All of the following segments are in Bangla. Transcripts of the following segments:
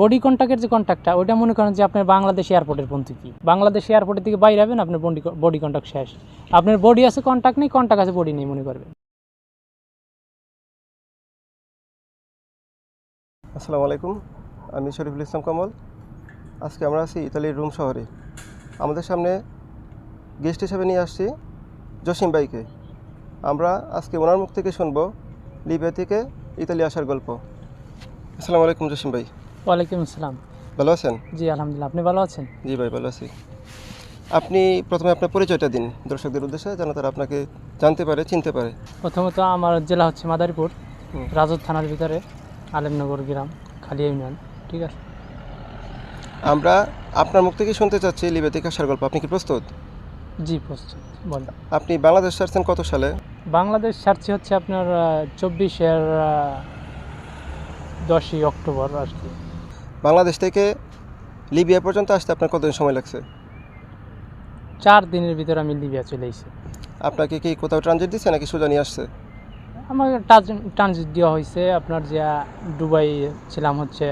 বডি কন্ট্যাক্টের যে কন্ট্যাক্টটা ওইটা মনে করেন যে আপনার বাংলাদেশ এয়ারপোর্টের পন্থী কি? বাংলাদেশ এয়ারপোর্টের থেকে বাইরে হবেন, আপনার বডি বডি কন্ট্যাক্ট শেষ। আপনার বডি আছে কন্ট্যাক্ট নেই কন্ট্যাক্ট আছে বডি নেই, মনে করবেন। আসসালামু আলাইকুম, আমি শরীফুল ইসলাম কমল। আজকে আমরা আছি ইতালির রোম শহরে। আমাদের সামনে গেস্ট হিসেবে নিয়ে আসছি জসিম ভাইকে। আমরা আজকে ওনার মুখ থেকে শুনব লিবিয়া থেকে ইতালি আসার গল্প। আসসালামু আলাইকুম জসিম ভাই। ওয়ালাইকুম আসসালাম। ভালো আছেন? জি আলহামদুলিল্লাহ। আপনি ভালো আছেন? জি ভাই ভালো আছি। আপনি প্রথমে আপনার পরিচয়টা দিন দর্শকদের উদ্দেশ্যে যেন তারা আপনাকে জানতে পারে চিনতে পারে। প্রথমত আমার জেলা হচ্ছে মাদারীপুর রাজত থানার ভিতরে আলেমনগর গ্রাম খালিয়া ইউনিয়ন ঠিক আছে? আমরা আপনার মুখ থেকে শুনতে চাচ্ছি লিবিয়া থেকে আসার গল্প। আপনি কি প্রস্তুত? জি প্রস্তুত। বলেন। আপনি বাংলাদেশ ছাড়ছেন কত সালে? বাংলাদেশ ছাড়ছি হচ্ছে আপনার চব্বিশের দশই অক্টোবর আর কি। বাংলাদেশ থেকে লিবিয়া পর্যন্ত আসতে আপনার কতদিন সময় লাগছে? চার দিনের ভিতরে আমি লিবিয়া চলে এসেছি। আপনাকে কি কোথাও ট্রানজিট দিচ্ছে নাকি সোজা নিয়ে আসছে? আমাকে ট্রানজিট দেওয়া হয়েছে। আপনার যে দুবাই ছিলাম হচ্ছে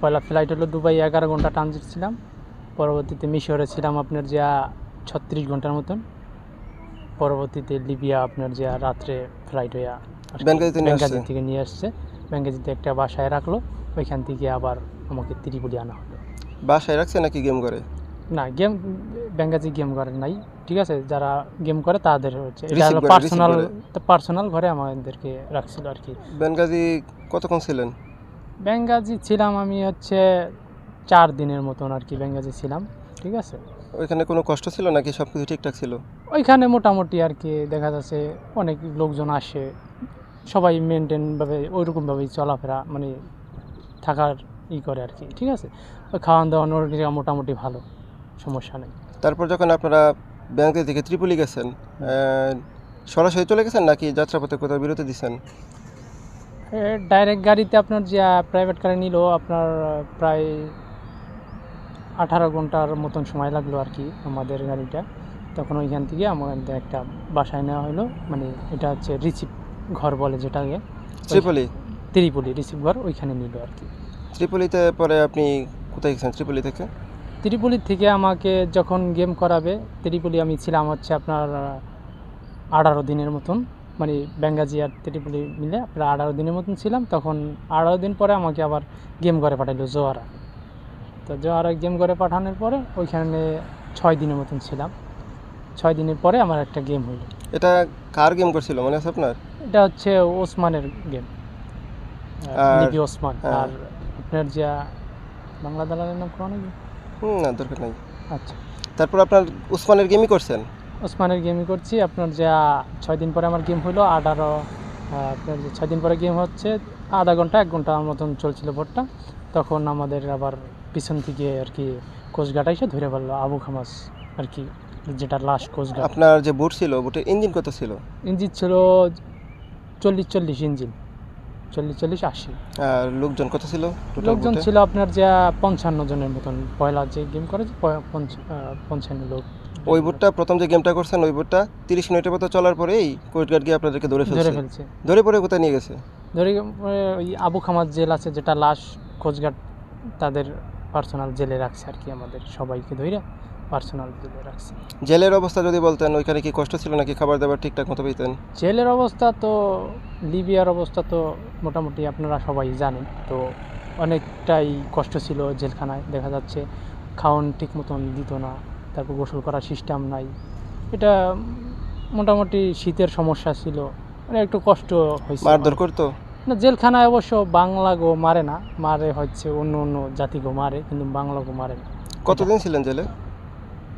পয়লা ফ্লাইট হলো দুবাই এগারো ঘণ্টা ট্রানজিট ছিলাম। পরবর্তীতে মিশরে ছিলাম আপনার যে ছত্রিশ ঘণ্টার মতন। পরবর্তীতে লিবিয়া আপনার যে রাত্রে ফ্লাইট হয়ে বেঙ্গাজি আসছে। থেকে নিয়ে আসছে। বেঙ্গাজিতে একটা বাসায় রাখল। ওইখান থেকে আবার আমাকে ত্রিপুলি আনা হলো। বাসায় রাখছে নাকি গেম করে? না গেম বেঙ্গাজি গেম করে নাই ঠিক আছে? যারা গেম করে তাদের হচ্ছে। এটা হলো পার্সোনাল পার্সোনাল ঘরে আমাদেরকে রাখছিল আর কি। বেনগাজি কতক্ষণ ছিলেন? বেঙ্গাজি ছিলাম আমি হচ্ছে চার দিনের মতন আর কি বেঙ্গাজি ছিলাম ঠিক আছে? ওইখানে কোনো কষ্ট ছিল নাকি সব কিছু ঠিকঠাক ছিল? ওইখানে মোটামুটি আর কি দেখা যাচ্ছে অনেক লোকজন আসে সবাই মেনটেনভাবে ওইরকমভাবেই চলাফেরা মানে থাকার ই করে আর কি ঠিক আছে? খাওয়ান দাওয়ানোর জায়গা মোটামুটি ভালো সমস্যা নেই। তারপর যখন আপনারা ব্যাংকে থেকে ত্রিপুলি গেছেন সরাসরি চলে গেছেন নাকি যাত্রাপথে কোথাও বিরতি দিচ্ছেন? ডাইরেক্ট গাড়িতে আপনার যে প্রাইভেট কারে নিল আপনার প্রায় আঠারো ঘণ্টার মতন সময় লাগল আর কি আমাদের গাড়িটা। তখন ওইখান থেকে আমাদের একটা বাসায় নেওয়া হলো মানে এটা হচ্ছে রিসিভ ঘর বলে যেটাকে। ত্রিপলি? ত্রিপুলি রিসিভ ঘর ওইখানে নিল আর কি। ত্রিপলিতে পরে আপনি কোথায় গেছেন? ত্রিপলি থেকে? ত্রিপুলি থেকে আমাকে যখন গেম করাবে ত্রিপুলি আমি ছিলাম হচ্ছে আপনার আঠারো দিনের মতন। মানে বেঙ্গাজি আর ত্রিপুলি মিলে প্রায় আঠারো দিনের মতন ছিলাম। তখন আঠারো দিন পরে আমাকে আবার গেম করে পাঠাইলো জোয়ারা। তো জোয়ারা গেম করে পাঠানোর পরে ওইখানে ছয় দিনের মতন ছিলাম। ছয় দিনের পরে আমার একটা গেম হইল। এটা কার গেম করছিল মনে আছে আপনার? এটা হচ্ছে ওসমানের গেম। ওসমান হ্যাঁ। আর আপনার যে বাংলা দালালের নাম কোনো নাকি হুম না দরকার নাই। আচ্ছা। তারপর আপনার উসমানের গেমই করছেন? ওসমানের গেমই করছি। আপনার যে ছয় দিন পরে আমার গেম হলো আঠারো আপনার যে ছয় দিন পরে গেম হচ্ছে আধা ঘণ্টা এক ঘণ্টা মতন চলছিল ভোটটা। তখন আমাদের আবার পিছন থেকে আর কি কোচঘাট এসে ধরে পারল আবু খামাস আর কি যেটা লাস্ট কোচঘাট আপনার যে বুট ছিল বুটের ইঞ্জিন কত ছিল? ইঞ্জিন ছিল চল্লিশ চল্লিশ ইঞ্জিন চল্লিশ চল্লিশ আশি। লোকজন কত ছিল? লোকজন ছিল আপনার যে পঞ্চান্ন জনের মতন। পয়লা যে গেম আহ, পঞ্চান্ন লোক। ওই বুটটা প্রথম যে গেমটা করছেন ওই বুটটা তিরিশ মিনিটের মতো চলার পরেই কোস্টগার্ড গিয়ে আপনাদেরকে ধরে ফেলছে। ধরে পরে কোথায় নিয়ে গেছে? ধরে ওই আবু খামার জেল আছে যেটা লাশ খোঁজঘাট তাদের পার্সোনাল জেলে রাখছে আর কি আমাদের সবাইকে ধরে পার্সোনাল জেলে রাখছে। জেলের অবস্থা যদি বলতেন ওইখানে কি কষ্ট ছিল নাকি খাবার দাবার ঠিকঠাক মতো পেতেন? জেলের অবস্থা তো লিবিয়ার অবস্থা তো মোটামুটি আপনারা সবাই জানেন তো অনেকটাই কষ্ট ছিল জেলখানায় দেখা যাচ্ছে খাওয়ান ঠিক মতন দিত না তারপর গোসল করার সিস্টেম নাই। এটা মোটামুটি শীতের সমস্যা ছিল মানে একটু কষ্ট হয়েছে। মারধর করতো? না জেলখানায় অবশ্য বাংলা গো মারে না মারে হচ্ছে অন্য অন্য জাতি গো মারে কিন্তু বাংলা গো মারে না। কতদিন ছিলেন জেলে?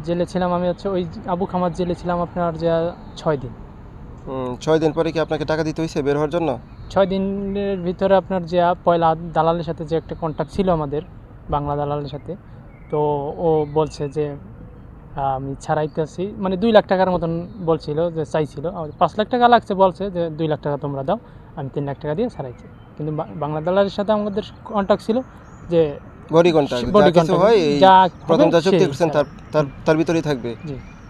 জেলে ছিলাম আমি হচ্ছে ওই আবু খামার জেলে ছিলাম আপনার যে ছয় দিন। ছয় দিন পরে কি আপনাকে টাকা দিতে হয়েছে বের হওয়ার জন্য? ছয় দিনের ভিতরে আপনার যে পয়লা দালালের সাথে যে একটা কন্ট্যাক্ট ছিল আমাদের বাংলা দালালের সাথে তো ও বলছে যে আমি ছাড়াইতে আছি মানে দুই লাখ টাকার মতন বলছিল যে চাইছিল পাঁচ লাখ টাকা লাগছে বলছে যে দুই লাখ টাকা তোমরা দাও আমি তিন লাখ টাকা দিয়ে ছাড়াইছি। কিন্তু বাংলা দালালের সাথে আমাদের কন্ট্যাক্ট ছিল যে বডি কন্ট্যাক্ট যা হয় এই প্রথম যা চুক্তি করছেন তার তার তার ভিতরেই থাকবে।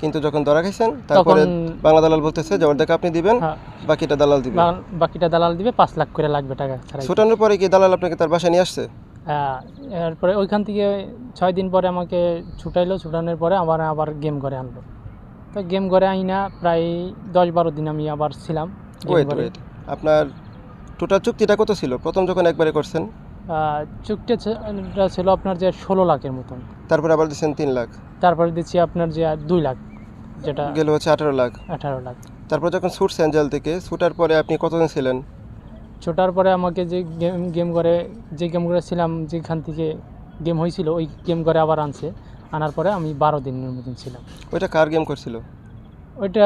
কিন্তু যখন ধরা খাইছেন তারপরে বাংলা দালাল বলতেছে যে অর্ধেক আপনি দিবেন হ্যাঁ, বাকিটা দালাল দিবে। বাকিটা দালাল দিবে পাঁচ লাখ করে লাগবে টাকা ছোটানোর পরে কি দালাল আপনাকে তার বাসায় নিয়ে আসছে? এরপরে ওইখান থেকে ছয় দিন পরে আমাকে ছুটাইলো ছুটানোর পরে আবার আবার গেম করে আনলো। তো গেম করে আইনা প্রায় দশ বারো দিন আমি আবার ছিলাম ওয়েট ওয়েট আপনার টোটাল চুক্তিটা কত ছিল? প্রথম যখন একবারে করছেন? টা ছিল আপনার যে ষোলো লাখের মতন। তারপরে আবার দিচ্ছেন তিন লাখ। তারপরে দিচ্ছি আপনার যে দুই লাখ যেটা গেল হচ্ছে আঠারো লাখ। আঠারো লাখ। তারপর যখন ছুটছেন জেল থেকে ছুটার পরে আপনি কতদিন ছিলেন? ছোটার পরে আমাকে যে গেম গেম করে যে গেম করে ছিলাম যেখান থেকে গেম হয়েছিল ওই গেম করে আবার আনছে। আনার পরে আমি বারো দিনের মতন ছিলাম। ওইটা কার গেম করছিল? ওইটা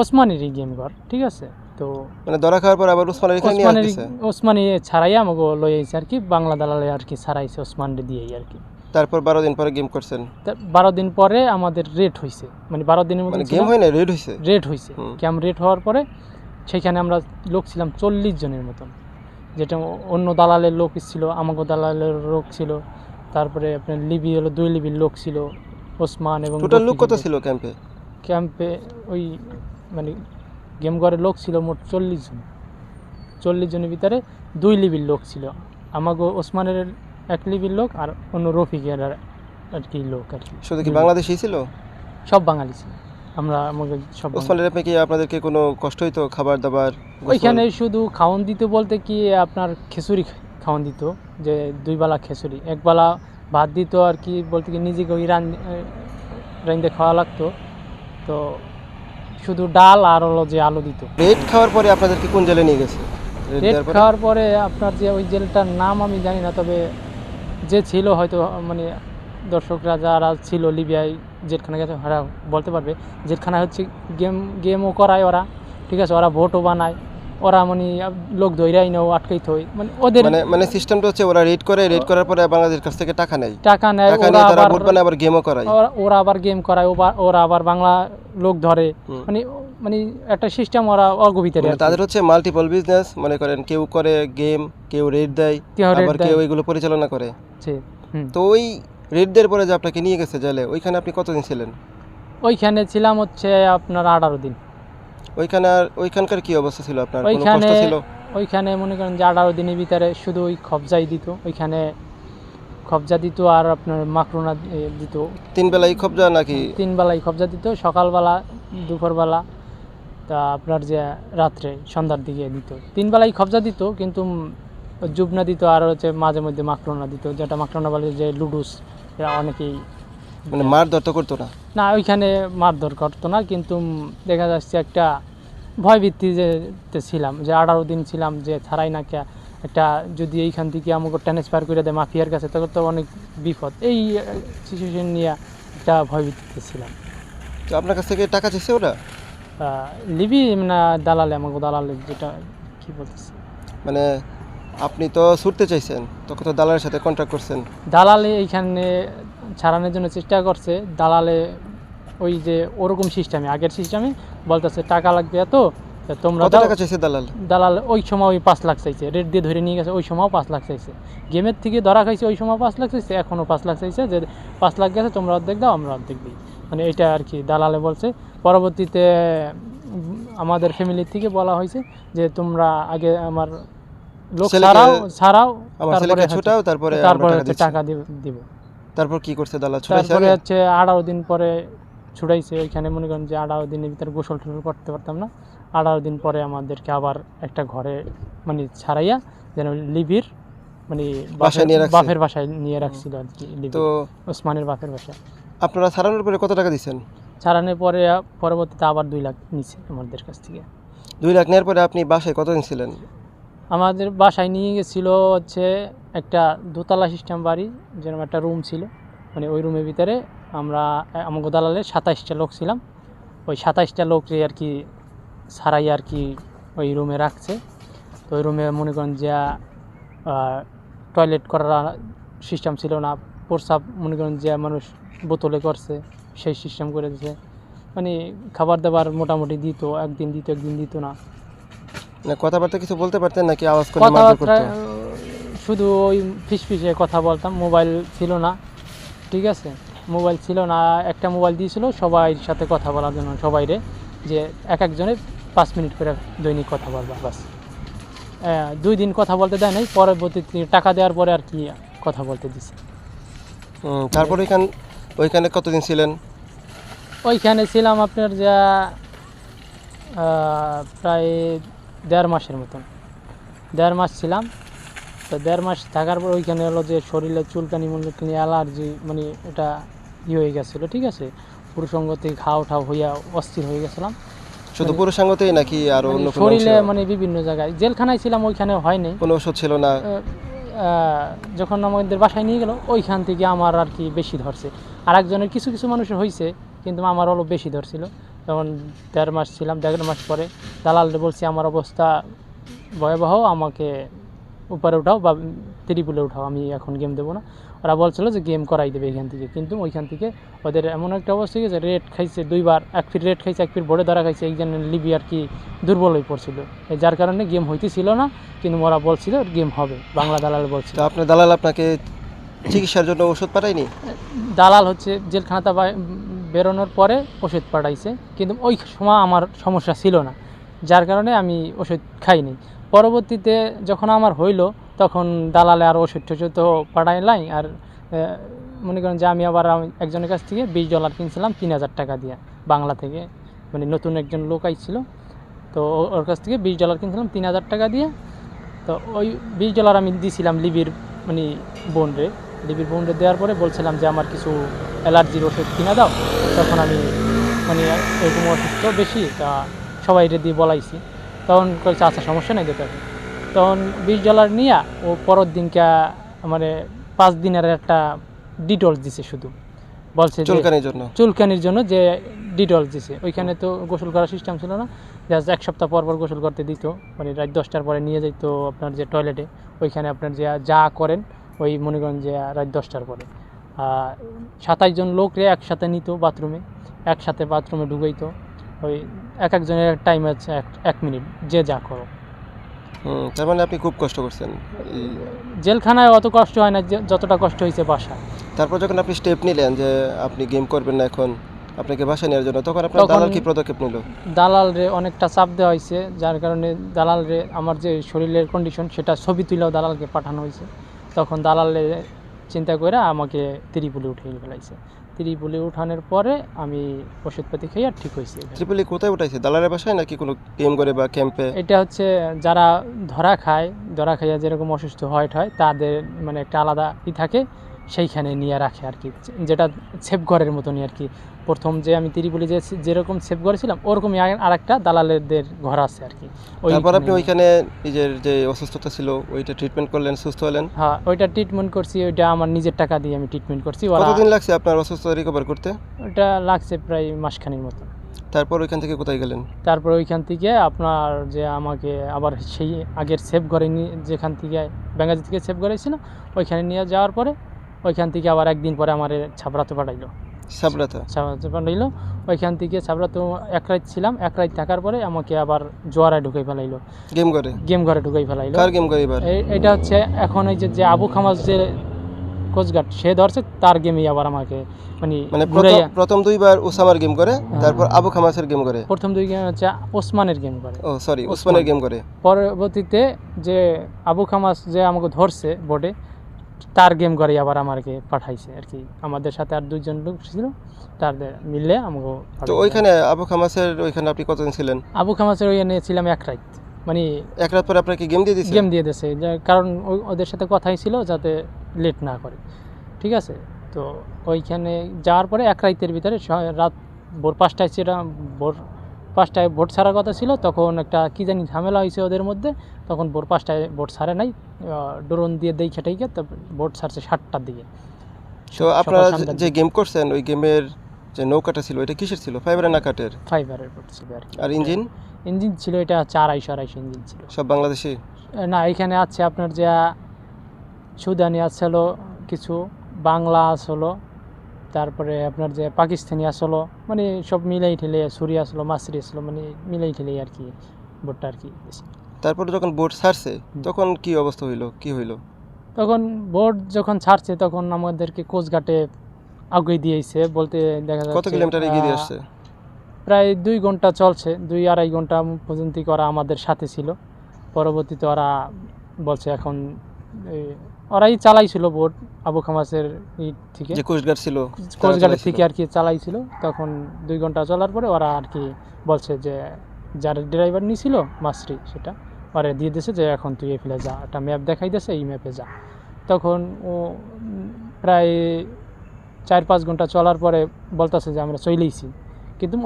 ওসমানেরই গেম ঘর ঠিক আছে? তো মানে ধরা খাওয়ার পর আবার উসমানের এখানে নিয়ে আসতেছে? ওসমানি ছাড়াই আমাকে লই আইছে আর কি বাংলা দালালে আর কি ছাড়াইছে ওসমানরে দিয়েই আর কি। তারপর বারো দিন পরে গেম করছেন? বারো দিন পরে আমাদের রেট হয়েছে মানে বারো দিনের মানে গেম হয় না রেড হয়েছে রেট হয়েছে ক্যাম্প রেট হওয়ার পরে সেখানে আমরা লোক ছিলাম চল্লিশ জনের মতন। যেটা অন্য দালালের লোক ছিল আমাকে দালালের লোক ছিল তারপরে আপনার লিবি হলো দুই লিবির লোক ছিল ওসমান এবং টোটাল লোক কত ছিল। ক্যাম্পে ক্যাম্পে ওই মানে গেম ঘরের লোক ছিল মোট চল্লিশ জন। চল্লিশ জনের ভিতরে দুই লিবির লোক ছিল। আমাকে ওসমানের এক লিবির লোক আর অন্য রফিকের আর- কি লোক আর কি। শুধু কি বাংলাদেশি ছিল? সব বাঙালি ছিল। আমরা আমাকে সব ওসমানের আপনি কি আপনাদেরকে কোনো কষ্ট হইতো খাবার দাবার? ওইখানে শুধু খাওয়ান দিত বলতে কি আপনার খিচুড়ি খাওয়ান দিত যে দুই বেলা খিচুড়ি এক বেলা ভাত দিত আর কি বলতে কি নিজেকে ওই রান রাইন্দে খাওয়া লাগতো। তো শুধু ডাল আর হলো যে আলু দিত। রেড খাওয়ার পরে আপনাদেরকে কোন জেলে নিয়ে গেছে? রেড? খাওয়ার পরে আপনার যে ওই জেলটার নাম আমি জানি না তবে যে ছিল হয়তো মানে দর্শকরা যারা ছিল লিবিয়ায় জেলখানা গেছে ওরা বলতে পারবে। জেলখানা হচ্ছে গেম গেমও করায় ওরা ঠিক আছে? ওরা ভোটও বানায়। ওরা মানে লোক ধৈরাই নেও আটকাই থই। মানে ওদের মানে মানে সিস্টেমটা হচ্ছে ওরা রেড করে রেড করার পরে বাংলাদেশের কাছ থেকে টাকা নেয়। টাকা নেয় টাকা ওরা নিয়ে তারা আবার ভোট বানায় আবার গেমও করায়। ওরা- আবার গেম করায় ওরা আবার বাংলা লোক ধরে। মানে মানে একটা সিস্টেম ওরা অগভিতরে মানে তাদের হচ্ছে মাল্টিপল বিজনেস মনে করেন কেউ করে গেম কেউ রেড দেয় আবার কেউ এগুলো পরিচালনা করে। হুম। তো ওই রেড দেওয়ার পরে যে আপনাকে নিয়ে গেছে জেলে ওইখানে আপনি কতদিন ছিলেন? ওইখানে ছিলাম হচ্ছে আপনার আঠারো দিন। ওইখানে আর ওইখানকার কি অবস্থা ছিল আপনার? কোনো ওইখানে ছিল? ওইখানে মনে করেন যে আঠারো দিনের ভিতরে শুধু ওই খবজাই দিত। ওইখানে খবজা দিত আর আপনার মাকরোনা দিত। তিন বেলাই খবজা নাকি? তিন বেলাই খবজা দিত সকালবেলা দুপুরবেলা তা আপনার যে রাত্রে সন্ধ্যার দিকে দিত। তিন বেলাই খবজা দিত কিন্তু জুবনা দিত আর হচ্ছে মাঝে মধ্যে মাকরোনা দিত যেটা মাকরোনা বলে যে লুডুস এরা অনেকেই মানে মারধর তো করতো না? না ওইখানে মারধর করতো না কিন্তু দেখা যাচ্ছে একটা ভয়ভীতি যে ছিলাম যে আঠারো দিন ছিলাম যে ছাড়াই না কে একটা যদি এইখান থেকে আমাকে ট্রান্সফার করে দেয় মাফিয়ার কাছে তখন তো অনেক বিপদ। এই সিচুয়েশন নিয়ে একটা ভয়ভীতিতে ছিলাম। তো আপনার কাছ থেকে টাকা চেয়েছে ওরা? লিবি না দালালে আমাকে দালালে যেটা কি বলতেছে? মানে আপনি তো ছুটতে চাইছেন তখন তো দালালের সাথে কন্ট্যাক্ট করছেন। দালালে এইখানে ছাড়ানোর জন্য চেষ্টা করছে। দালালে ওই যে ওরকম সিস্টেমে আগের সিস্টেমে বলতেছে টাকা লাগবে এত তোমরা দাও। টাকা চাইছে দালাল? দালাল ওই সময় ওই পাঁচ লাখ চাইছে রেট দিয়ে ধরে নিয়ে গেছে ওই সময়ও পাঁচ লাখ চাইছে। গেমের থেকে ধরা খাইছে ওই সময় পাঁচ লাখ চাইছে এখনও পাঁচ লাখ চাইছে যে পাঁচ লাখ গেছে তোমরা অর্ধেক দাও আমরা অর্ধেক দিই। মানে এটা আর কি দালালে বলছে। পরবর্তীতে আমাদের ফ্যামিলির থেকে বলা হয়েছে যে তোমরা আগে আমার লোক ছাড়াও ছাড়াও তারপরে তারপরে টাকা হচ্ছে টাকা দিব- দিব। তারপর কি করছে ছুটাইছে তারপরে? হচ্ছে আঠারো দিন পরে ছুটাইছে ওইখানে মনে করেন যে আঠারো দিনের ভিতরে গোসল টোসল করতে পারতাম না। আঠারো দিন পরে আমাদেরকে আবার একটা ঘরে মানে ছাড়াইয়া যেন লিবির মানে বাসায় নিয়ে বাপের- বাসায় নিয়ে রাখছিল আর কি তো ওসমানের বাপের বাসায়। আপনারা ছাড়ানোর পরে কত টাকা দিচ্ছেন? ছাড়ানোর পরে পরবর্তীতে আবার দুই লাখ নিচ্ছে আমাদের কাছ থেকে। দুই লাখ নেওয়ার পরে আপনি বাসায় কতদিন ছিলেন? আমাদের বাসায় নিয়ে গেছিল হচ্ছে একটা দোতলা সিস্টেম বাড়ি, যেরকম একটা রুম ছিল। মানে ওই রুমের ভিতরে আমরা আমাকে দালালে সাতাইশটা লোক ছিলাম। ওই সাতাইশটা লোকরে আর কি সারাই আর কি ওই রুমে রাখছে। তো ওই রুমে মনে করেন যে টয়লেট করার সিস্টেম ছিল না। প্রসাব মনে করেন যে, মানুষ বোতলে করছে, সেই সিস্টেম করে দিছে। মানে খাবার দাবার মোটামুটি দিত, একদিন দিত একদিন দিত না। মানে কথাবার্তা কিছু বলতে পারতেন নাকি আওয়াজ করে মারধর শুধু ওই ফিস ফিসে কথা বলতাম মোবাইল ছিল না ঠিক আছে? মোবাইল ছিল না একটা মোবাইল দিয়েছিল সবাই সাথে কথা বলার জন্য সবাইরে যে এক একজনে পাঁচ মিনিট করে দৈনিক কথা বলবা বাস। দুই দিন কথা বলতে দেয় নাই পরবর্তীতে টাকা দেওয়ার পরে আর কি কথা বলতে দিছে। তারপর ওইখান ওইখানে কতদিন ছিলেন? ওইখানে ছিলাম আপনার যা প্রায় দেড় মাসের মতন। দেড় মাস ছিলাম তো দেড় মাস থাকার পর ওইখানে হলো যে শরীরে চুলকানি মুলকানি অ্যালার্জি মানে এটা ই হয়ে গেছিল ঠিক আছে? পুরুষঙ্গ থেকে খাও ঠাও হইয়া অস্থির হয়ে গেছিলাম। শুধু পুরুষাঙ্গতেই নাকি আরও মানে অন্য শরীরে মানে বিভিন্ন জায়গায়। জেলখানায় ছিলাম ওইখানে হয়নি। কোনো ওষুধ ছিল না? যখন আমাদের বাসায় নিয়ে গেল ওইখান থেকে আমার আর কি বেশি ধরছে। আর একজনের কিছু কিছু মানুষের হয়েছে কিন্তু আমার হলো বেশি ধরছিল। তখন দেড় মাস ছিলাম দেড় মাস পরে দালালরে বলছি আমার অবস্থা ভয়াবহ আমাকে উপরে উঠাও বা ত্রিপুলে উঠাও আমি এখন গেম দেবো না। ওরা বলছিল যে গেম করাই দেবে এখান থেকে। কিন্তু ওইখান থেকে ওদের এমন একটা অবস্থা হয়ে গেছে রেড খাইছে দুইবার এক ফির রেড খাইছে এক ফির বড়ে ধরা খাইছে একজন লিবি আর কি দুর্বল হয়ে পড়ছিল। যার কারণে গেম হইতেছিল না কিন্তু ওরা বলছিল গেম হবে বাংলা দালাল বলছিল। আপনার দালাল আপনাকে চিকিৎসার জন্য ওষুধ পাঠায়নি? দালাল হচ্ছে জেলখানাতে বেরোনোর পরে ওষুধ পাঠাইছে। কিন্তু ওই সময় আমার সমস্যা ছিল না, যার কারণে আমি ওষুধ খাইনি। পরবর্তীতে যখন আমার হইল, তখন দালালে আর ওষুধ টষুধ তো পাঠাইলাই আর মনে করেন যে আমি আবার একজনের কাছ থেকে বিশ ডলার কিনছিলাম তিন হাজার টাকা দিয়ে বাংলা থেকে। মানে নতুন একজন লোক আইছিল, তো ওর কাছ থেকে বিশ ডলার কিনছিলাম তিন হাজার টাকা দিয়ে। তো ওই বিশ ডলার আমি দিয়েছিলাম লিবির মানে বোনরে লিবির বোনরে দেওয়ার পরে বলছিলাম যে আমার কিছু অ্যালার্জির ওষুধ কিনে দাও। তখন আমি মানে এরকম অসুস্থ বেশি তা সবাই দিয়ে বলাইছি। তখন কয়েছে আচ্ছা সমস্যা নেই যেতে হবে। তখন বিশ ডলার নিয়ে ও পরের দিনকে মানে পাঁচ দিনের একটা ডিটলস দিছে শুধু। বলছে চুলকানির জন্য। চুলকানির জন্য যে ডিটলস দিছে। ওইখানে তো গোসল করার সিস্টেম ছিল না। জাস্ট এক সপ্তাহ পর পর গোসল করতে দিত। মানে রাত দশটার পরে নিয়ে যাইতো আপনার যে টয়লেটে ওইখানে আপনার যে যা করেন ওই মনে করেন যে রাত দশটার পরে। সাতাইশ জন লোকরে একসাথে নিত বাথরুমে একসাথে বাথরুমে ঢুকাইতো। ওই এক একজনের টাইম আছে এক মিনিট যে যা করো। তার মানে আপনি খুব কষ্ট করছেন। জেলখানায় অত কষ্ট হয় না যতটা কষ্ট হয়েছে বাসা তারপর যখন আপনি স্টেপ নিলেন যে আপনি গেম করবেন না এখন আপনাকে বাসা নেওয়ার জন্য তখন আপনার দালাল কি পদক্ষেপ নিল? দালাল রে অনেকটা চাপ দেওয়া হয়েছে যার কারণে দালাল রে আমার যে শরীরের কন্ডিশন সেটা ছবি তুলেও দালালকে পাঠানো হয়েছে তখন দালালে চিন্তা করে আমাকে ত্রিপুলি উঠিয়ে ফেলাইছে। ত্রিপুলি উঠানোর পরে আমি ওষুধপাতি খেয়ে আর ঠিক হয়েছি ত্রিপুলি কোথায় উঠাইছে? দালালের বাসায় নাকি কোনো ক্যাম্প করে বা ক্যাম্পে? এটা হচ্ছে যারা ধরা খায় ধরা খাইয়া যেরকম অসুস্থ হয় হয় তাদের মানে একটা আলাদা ই থাকে। সেইখানে নিয়ে রাখে আর কি। যেটা সেফ ঘরের মতনই আর কি। প্রথম যে আমি ত্রিপুলি যে যেরকম সেফ ঘরে ছিলাম ওরকমই আর একটা দালালেদের ঘর আছে আর কি। তারপর আপনি ওইখানে- ওইখানে নিজের যে অসুস্থতা ছিল ওইটা ট্রিটমেন্ট করলেন সুস্থ হলেন? হ্যাঁ ওইটা ট্রিটমেন্ট করছি ওইটা আমার নিজের টাকা দিয়ে আমি ট্রিটমেন্ট করছি। কতদিন লাগছে আপনার অসুস্থতা রিকভার করতে? ওইটা লাগছে প্রায় মাসখানির মতো। তারপর ওইখান থেকে কোথায় গেলেন? তারপর ওইখান থেকে আপনার যে আমাকে আবার সেই আগের সেভ ঘরে নিয়ে যেখান থেকে বেঙ্গাজি থেকে সেভ ঘরে ছিল ওইখানে নিয়ে যাওয়ার পরে ওইখান থেকে আবার একদিন পরে আমার ছাবড়াতে পাঠাইলো। সাবরাতা পাঠাইলো। ওইখান থেকে এক রাত ছিলাম এক রাত থাকার পরে আমাকে আবার জোয়ারায় ঢুকাই ফেলাইলো। গেম করে গেম ঘরে ঢুকাই ফেলাইলো। কার গেম এবার? এটা হচ্ছে এখন এই যে আবু খামাস যে কোচগার্ড সে ধরছে তার গেমেই আবার আমাকে মানে মানে প্রথম প্রথম দুইবার ওসামার গেম করে হ্যাঁ। তারপর আবু খামাসের গেম করে। প্রথম দুই গেম হচ্ছে ওসমানের গেম করে। ও সরি ওসমানের গেম করে। পরবর্তীতে যে আবু খামাস যে আমাকে ধরছে বোর্ডে তার গেম করে আবার আমাকে পাঠাইছে আর কি। আমাদের সাথে আর দুইজন লোক ছিল তাদের মিলে আমাকে তো ওইখানে আবু খামাসের ওইখানে আপনি কতদিন ছিলেন? আবু খামাসের ওইখানে ছিলাম এক রাত। মানে এক রাত পরে আপনাকে গেম দিয়ে দিয়েছে গেম দিয়ে দিয়েছে কারণ ওদের সাথে কথাই ছিল যাতে লেট না করে। ঠিক আছে? তো ওইখানে যাওয়ার পরে এক রাতের ভিতরে রাত ভোর পাঁচটায় সেটা ভোর পাঁচটায় ভোট ছাড়ার কথা ছিল তখন একটা কী জানি ঝামেলা হয়েছে ওদের মধ্যে তখন ভোর পাঁচটায় ভোট ছাড়ে নাই ড্রোন দিয়ে দেই খেটেইকে তো ভোট ছাড়ছে সাতটার দিকে। তো আপনারা যে গেম করছেন ওই গেমের যে নৌকাটা ছিল এটা কিসের ছিল? ফাইবার না কাঠের? ফাইবারের ভোট ছিল আর কি। আর ইঞ্জিন ইঞ্জিন ছিল এটা হচ্ছে আড়াইশো আড়াইশো ইঞ্জিন ছিল। সব বাংলাদেশি? না এখানে আছে আপনার যে সুদানি আসলো কিছু বাংলা আসলো তারপরে আপনার যে পাকিস্তানি আসলো মানে সব মিলাই ঠেলে সুরি আসলো মাসরি আসলো মানে মিলাই ঠেলে আর কি বোটটা আর কি তারপরে যখন বোট ছাড়ছে তখন কি অবস্থা হইল? কি হইল? তখন বোট যখন ছাড়ছে তখন আমাদেরকে কোচঘাটে আগে দিয়েছে বলতে দেখা যাচ্ছে কত কিলোমিটার এগিয়ে দিয়ে আসছে? প্রায় দুই ঘণ্টা চলছে দুই আড়াই ঘণ্টা পর্যন্ত ওরা আমাদের সাথে ছিল। পরবর্তীতে ওরা বলছে এখন ওরাই চালাইছিল বোট আবু খামাসের ই থেকে। যে কোস্টগার্ড ছিল কোচগাড়ি থেকে আর কি চালাইছিল। তখন দুই ঘণ্টা চলার পরে ওরা আর কি বলছে যে যার ড্রাইভার নিয়েছিল মাসরি সেটা ওরা দিয়ে দিয়েছে যে এখন তুই এই ফেলে যা একটা ম্যাপ দেখাই দিয়েছে এই ম্যাপে যা। তখন ও প্রায় চার পাঁচ ঘণ্টা চলার পরে বলতেছে যে আমরা চলেইছি কিন্তু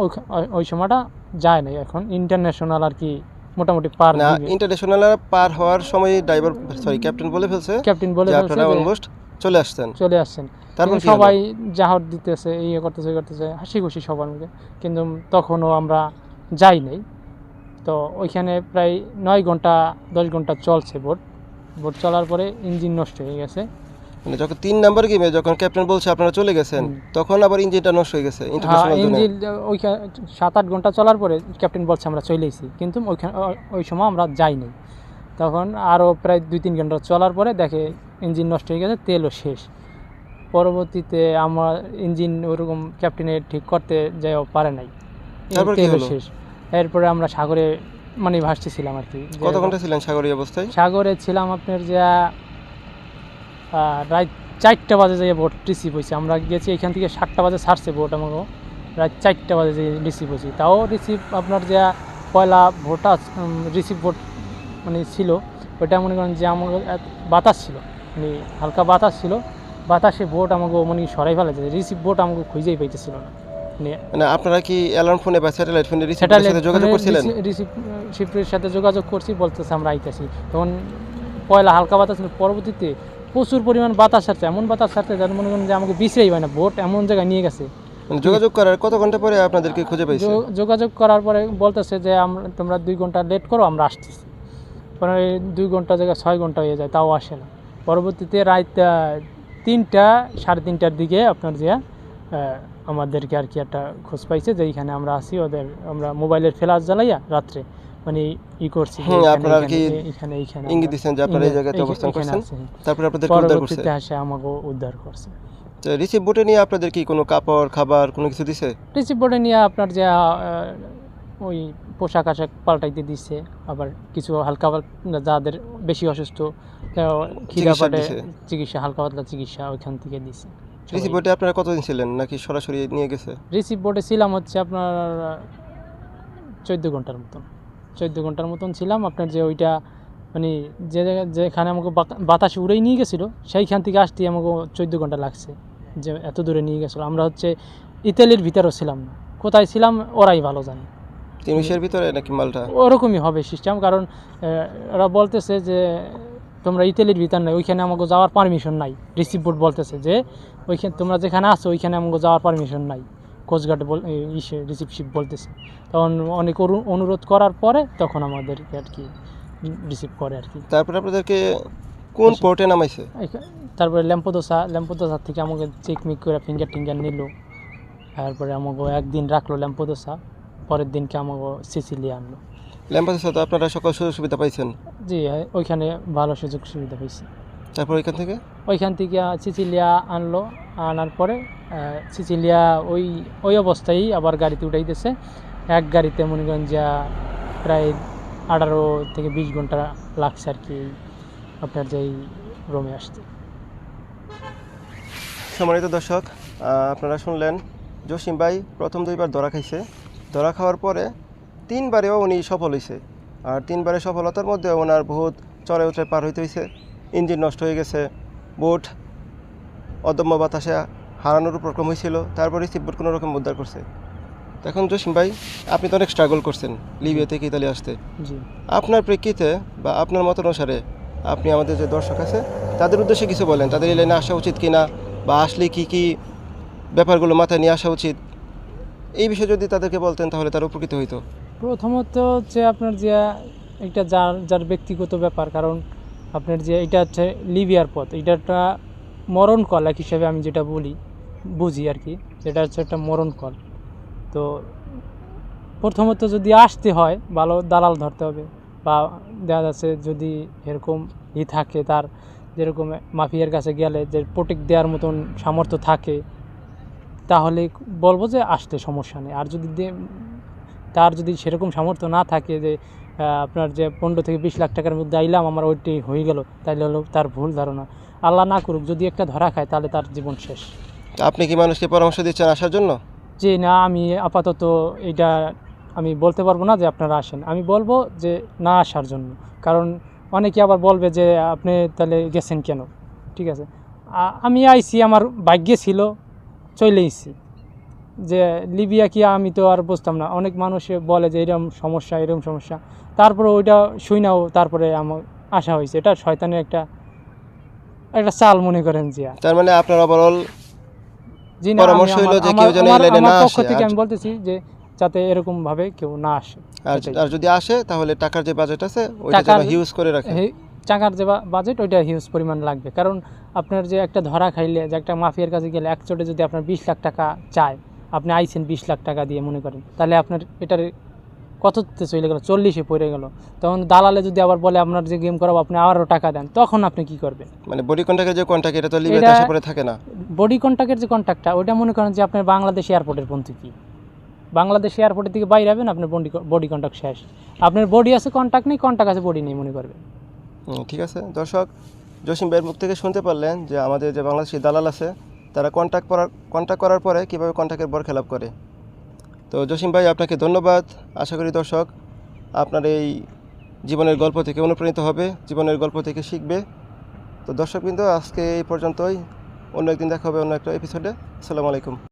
ওই সময়টা যায় না এখন ইন্টারন্যাশনাল আর কি মোটামুটি পার না ইন্টারন্যাশনাল পার হওয়ার সময় ড্রাইভার সরি ক্যাপ্টেন বলে ফেলছে ক্যাপ্টেন বলে ফেলছে আপনারা অলমোস্ট চলে আসছেন। চলে আসছেন। তারপর? সবাই জাহর দিতেছে ইয়ে করতেছে করতেছে হাসি খুশি সবার মধ্যে। কিন্তু তখনও আমরা যাই নাই। তো ওইখানে প্রায় নয় ঘণ্টা দশ ঘণ্টা চলছে বোট। বোট চলার পরে ইঞ্জিন নষ্ট হয়ে গেছে। মানে যখন তিন নাম্বার গেমে যখন ক্যাপ্টেন বলছে আপনারা চলে গেছেন তখন আবার ইঞ্জিনটা নষ্ট হয়ে গেছে ইন্টারন্যাশনাল ইঞ্জিন ওইখানে সাত আট ঘণ্টা চলার পরে ক্যাপ্টেন বলছে আমরা চলেইছি কিন্তু ওইখানে ওই সময় আমরা যাই নাই তখন আরও প্রায় দুই তিন ঘণ্টা চলার পরে দেখে ইঞ্জিন নষ্ট হয়ে গেছে তেলও শেষ। পরবর্তীতে আমার ইঞ্জিন ওরকম ক্যাপ্টেনে ঠিক করতে যাইও পারে নাই। তেলও শেষ। এরপরে আমরা সাগরে মানে ভাসতেছিলাম আর কি। কত ঘণ্টা ছিলেন সাগরী অবস্থায়? সাগরে ছিলাম আপনার যা রাত চারটা বাজে যাই বোট রিসিভ হয়েছে। আমরা গেছি এখান থেকে সাতটা বাজে ছাড়ছে বোট আমাকে রাত চারটা বাজে যে রিসিভ হয়েছি। তাও রিসিভ আপনার যে পয়লা ভোটা রিসিভ বোট মানে ছিল ওইটা মনে করেন যে আমাকে এত- বাতাস ছিল। মানে হালকা বাতাস ছিল। বাতাসে বোট আমাকে মানে সরাই ফেলেছে। রিসিভ বোট আমাকে খুঁজেই পাইতেছিল না। মানে মানে আপনারা কি অ্যালার্ম ফোনে বা স্যাটেলাইট ফোনে রিসিভারের সাথে যোগাযোগ করছিলেন? রিসিভ শিপের সাথে যোগাযোগ করছি বলতেছে আমরা আইতেছি। তখন পয়লা হালকা বাতাস ছিল। পরবর্তীতে প্রচুর পরিমাণ বাতাস ছাড়ছে। এমন বাতাস ছাড়ছে যার মনে করেন যে আমাকে বিছড়েই হয় না বোট এমন জায়গায় নিয়ে গেছে। মানে যোগাযোগ করার কত ঘণ্টা পরে আপনাদেরকে খুঁজে পাইছে? যোগাযোগ করার পরে বলতেছে যে আমরা তোমরা দুই ঘণ্টা লেট করো আমরা আসতেছি। পরে দুই ঘণ্টা জায়গায় ছয় ঘণ্টা হয়ে যায় তাও আসে না। পরবর্তীতে রাত তিনটা সাড়ে তিনটার দিকে আপনার যে আমাদেরকে আর কি একটা খোঁজ পাইছে যে এইখানে আমরা আছি ওদের আমরা মোবাইলের ফ্ল্যাশ জ্বালাইয়া রাত্রে মানে ই করছি যে হুম, এইখানে, আপনারা কি এইখানে এইখানে ইঙ্গিত দিচ্ছেন যে আপনারা এই জায়গাতে অবস্থান করছেন। তারপরে আপনাদেরকে উদ্ধার করছে আসে আমাকে উদ্ধার করছে। রিসিভ বোটে নিয়ে আপনাদের কি কোনো কাপড় খাবার কোনো কিছু দিছে? রিসিভ বোর্ডে নিয়ে আপনার যে ওই পোশাক আশাক পাল্টাইতে দিচ্ছে আবার কিছু হালকা যাদের বেশি অসুস্থ খিদা চিকিৎসা পাটে চিকিৎসা হালকা পাতলা চিকিৎসা ওইখান থেকে দিছে। রিসিভ বোটে আপনারা কতদিন ছিলেন? নাকি সরাসরি নিয়ে গেছে? রিসিভ বোর্ডে ছিলাম হচ্ছে আপনার চোদ্দ ঘণ্টার মতন। চোদ্দ ঘণ্টার মতন ছিলাম। আপনার যে ওইটা মানে যে যেখানে আমাকে বাতা- বাতাসে উড়েই নিয়ে গেছিল সেইখান থেকে আসতে আমাকে চোদ্দ ঘণ্টা লাগছে যে এত দূরে নিয়ে গেছিল। আমরা হচ্ছে ইতালির ভিতরেও ছিলাম না। কোথায় ছিলাম ওরাই ভালো জানে। তিমিশের ভিতরে নাকি মালটা? ওরকমই হবে সিস্টেম কারণ ওরা বলতেছে যে তোমরা ইতালির ভিতর নাই ওইখানে আমাকে যাওয়ার পারমিশন নাই। রিসিভ বোর্ড বলতেছে যে ওইখানে তোমরা যেখানে আছো ওইখানে আমাকে যাওয়ার পারমিশন নাই। কোস্টগার্ড বল ইসে রিসিভশিপ বলতেছে। তখন অনেক অনুরোধ করার পরে তখন আমাদেরকে আর কি রিসিভ করে আর কি। তারপরে আপনাদেরকে কোন পোর্টে নামাইছে? তারপরে ল্যাম্পোদোসা ল্যাম্পোদোসা থেকে আমাকে চেক মিক করে ফিঙ্গার টিঙ্গার নিল। তারপরে আমাকে একদিন রাখল ল্যাম্পোদোসা পরের দিনকে আমাকে সিসিলি আনলো। ল্যাম্পাসের সাথে আপনারা সকল সুযোগ সুবিধা পাইছেন। জি হ্যাঁ, ওইখানে ভালো সুযোগ সুবিধা হয়েছে তারপর ওইখান থেকে? ওইখান থেকে সিচিলিয়া আনলো আনার পরে আহ, সিচিলিয়া ওই ওই অবস্থায় আবার গাড়িতে উঠাইতেছে। এক গাড়িতে মনে করেন যা প্রায় আঠারো থেকে বিশ ঘণ্টা লাগছে আর কি আপনার যেই রোমে আসতে। সম্মানিত দর্শক আপনারা শুনলেন জসিম ভাই প্রথম দুইবার ধরা খাইছে। ধরা খাওয়ার পরে তিনবারেও উনি সফল হয়েছে আর তিনবারে সফলতার মধ্যে ওনার বহুত চড়ে উঠে পার হইতে হয়েছে ইঞ্জিন নষ্ট হয়ে গেছে বোট অদম্য বাতাসে হারানোর উপক্রম হয়েছিল তারপরে রিসিভ বোট কোনো রকম উদ্ধার করছে। এখন জসিম ভাই আপনি তো অনেক স্ট্রাগল করছেন লিবিয়া থেকে ইতালি আসতে। আপনার প্রেক্ষিতে বা আপনার মত অনুসারে আপনি আমাদের যে দর্শক আছে তাদের উদ্দেশ্যে কিছু বলেন তাদের এই লাইনে আসা উচিত কিনা বা আসলে কি কি ব্যাপারগুলো মাথায় নিয়ে আসা উচিত? এই বিষয়ে যদি তাদেরকে বলতেন তাহলে তারা উপকৃত হইতো। প্রথমত হচ্ছে আপনার যে একটা যার যার ব্যক্তিগত ব্যাপার কারণ আপনার যে এটা হচ্ছে লিবিয়ার পথ এটা একটা মরণ কল এক হিসাবে আমি যেটা বলি, বুঝি আর কি যেটা হচ্ছে একটা মরণ কল। তো প্রথমত যদি আসতে হয়, ভালো দালাল ধরতে হবে, বা দেখা যাচ্ছে যদি এরকম ই থাকে তার, যেরকম মাফিয়ার কাছে গেলে যে প্রোটেক্ট দেওয়ার মতন সামর্থ্য থাকে, তাহলে বলব যে আসতে সমস্যা নেই। আর যদি তার যদি সেরকম সামর্থ্য না থাকে যে আপনার যে পনেরো থেকে বিশ লাখ টাকার মধ্যে আইলাম আমার ওইটি হয়ে গেল। তাইলে হলো তার ভুল ধারণা। আল্লাহ না করুক যদি একটা ধরা খায় তাহলে তার জীবন শেষ। আপনি কি মানুষকে পরামর্শ দিচ্ছেন আসার জন্য? যে না আমি আপাতত এটা আমি বলতে পারব না যে আপনারা আসেন। আমি বলব যে না আসার জন্য। কারণ অনেকে আবার বলবে যে আপনি তাহলে গেছেন কেন? ঠিক আছে। আমি আইছি আমার ভাগ্যে ছিল চলে এসেছি যে লিবিয়া কি আমি তো আর বুঝতাম না। অনেক মানুষে বলে যে এরকম সমস্যা এরকম সমস্যা। তারপরে ওইটা শুই নাও তারপরে আমার আসা হয়েছে। এটা শয়তানের একটা একটা চাল মনে করেন যে তার মানে আপনার ওভারঅল পরামর্শ আমি যে কেউ যেন না পক্ষ আসে, থেকে আমি বলতেছি যে যাতে এরকম ভাবে কেউ না আসে। আর যদি আসে তাহলে টাকার যে বাজেট আছে ওইটা যেন হিউজ করে রাখে। টাকার যে বাজেট ওইটা হিউজ পরিমাণ লাগবে। কারণ আপনার যে একটা ধরা খাইলে যে একটা মাফিয়ার কাছে গেলে এক চোটে যদি আপনার বিশ লাখ টাকা চায় আপনি আইছেন বিশ লাখ টাকা দিয়ে মনে করেন। তাহলে আপনার এটার কততে চলে গেল? চল্লিশে পড়ে গেল। তখন দালালে যদি আবার বলে আপনার যে গেম করাবো আপনি আবারও টাকা দেন তখন আপনি কি করবেন? মানে বডি কন্ট্যাক্টের যে কন্ট্যাক্ট এটা তো এটা- আসা পরে থাকে না। বডি কন্ট্যাক্টের যে কন্ট্যাক্টটা ওইটা মনে করেন যে আপনার বাংলাদেশ এয়ারপোর্টের পন্থী কি? বাংলাদেশ এয়ারপোর্টের দিকে বাইরে হবেন আপনার বডি বডি কন্ট্যাক্ট শেষ। আপনার বডি আছে কন্ট্যাক্ট নেই কন্ট্যাক্ট আছে বডি নেই মনে করবেন। ঠিক আছে। দর্শক জসিম ভাইয়ের মুখ থেকে শুনতে পারলেন যে আমাদের যে বাংলাদেশি দালাল আছে তারা কন্ট্যাক্ট করার কন্ট্যাক্ট করার পরে কীভাবে কন্ট্যাক্টের পর খেলাপ করে। তো জসিম ভাই, আপনাকে ধন্যবাদ। আশা করি দর্শক, আপনার এই জীবনের গল্প থেকে অনুপ্রাণিত হবে, জীবনের গল্প থেকে শিখবে। তো দর্শকবৃন্দ, আজকে এই পর্যন্তই। অন্য একদিন দেখা হবে অন্য একটা এপিসোডে আসসালামু আলাইকুম।